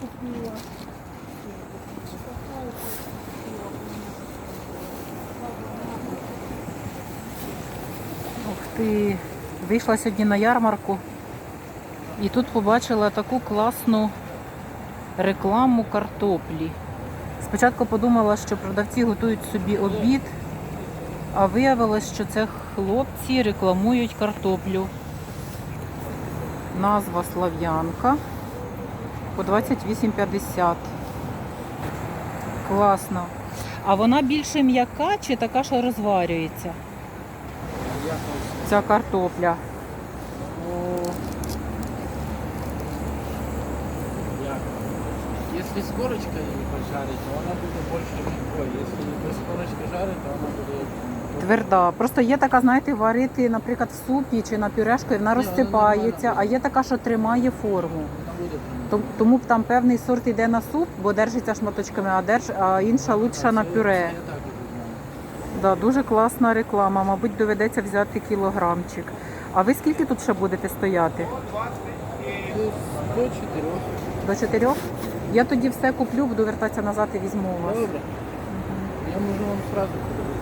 купила. Ух ти, вийшла сьогодні на ярмарку і тут побачила таку класну рекламу картоплі. Спочатку подумала, що продавці готують собі обід, а виявилось, що це хлопці рекламують картоплю. Назва Слав'янка по 28,50. Класно. А вона більше м'яка чи така, що розварюється? Ця картопля. Если с корочкой пожарить, то она будет больше мягкой. Если без корочки жарить, то она будет... тверда. Просто є така, знаєте, варити, наприклад, в супі чи на пюрешку, і вона розсипається, а є така, що тримає форму. Тому там певний сорт йде на суп, бо держиться шматочками, а, держ... а інша лучша на пюре. Да, дуже класна реклама. Мабуть, доведеться взяти кілограмчик. А ви скільки тут ще будете стояти? До четырех. До чотирьох? Я тоді все куплю, буду вертатися назад і візьму у вас. Добре. Я можу вам сразу перевести.